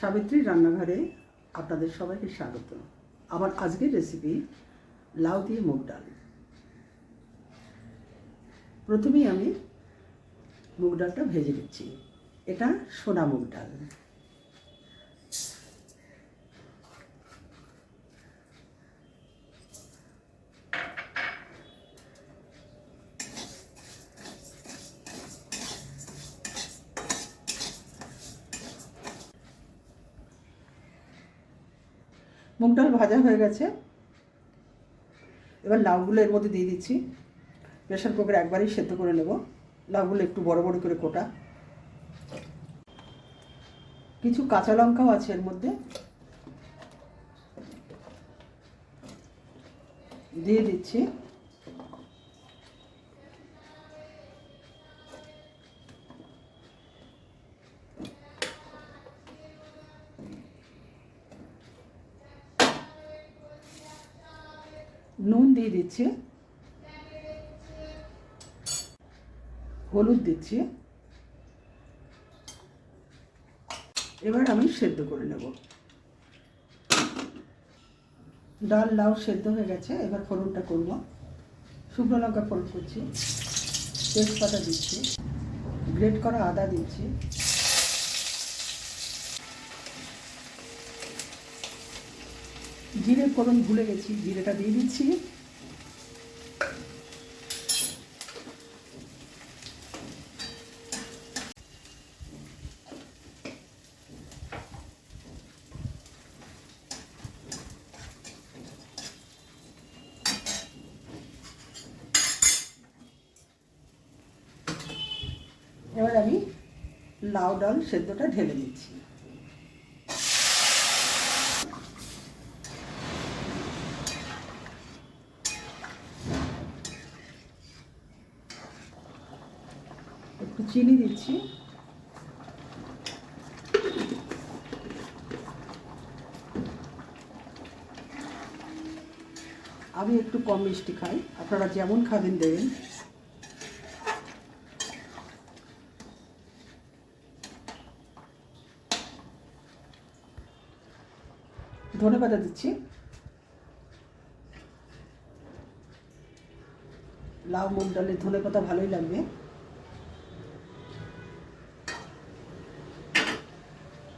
সাবিত্রী রান্নাঘরে আপনাদের সবাইকে স্বাগত। আমার আজকের রেসিপি লাউ দিয়ে মুগ ডাল। প্রথমেই আমি মুগ ডালটা ভেজে নিচ্ছি। এটা সোনা মুগ ডাল। মুগ ডাল ভাজা হয়ে গেছে। এবার লাউগুলো এর মধ্যে দিয়ে দিচ্ছি। প্রেশার কুকারে একবারই সেদ্ধ করে নেব। লাউগুলো একটু বড় বড় করে কোটা। কিছু কাঁচা লঙ্কাও আছে এর মধ্যে। দিয়ে দিচ্ছি। নুন দিয়ে দিচ্ছি। হলুদ দিচ্ছি। এবার আমি সেদ্ধ করে নেব। ডাল, লাউ সেদ্ধ হয়ে গেছে, এবার ফোড়নটা করব। শুকনো লঙ্কা ফোড়ন করছি। তেজপাতা দিচ্ছি। গ্রেট করা আদা দিচ্ছি। জিরে ফোড়ন ভুলে গেছি জিরেটা দিয়ে দিচ্ছি। এবার আমি লাউ ডাল সেদ্ধটা ঢেলে দিচ্ছি একটু চিনি দিচ্ছি। আমি একটু কম মিষ্টি খাই। আপনারা যেমন খাবেন, দেবেন। ধনে পাতা দিচ্ছি। লাউ মুগ ডালে ধনে পাতা ভালোই লাগবে।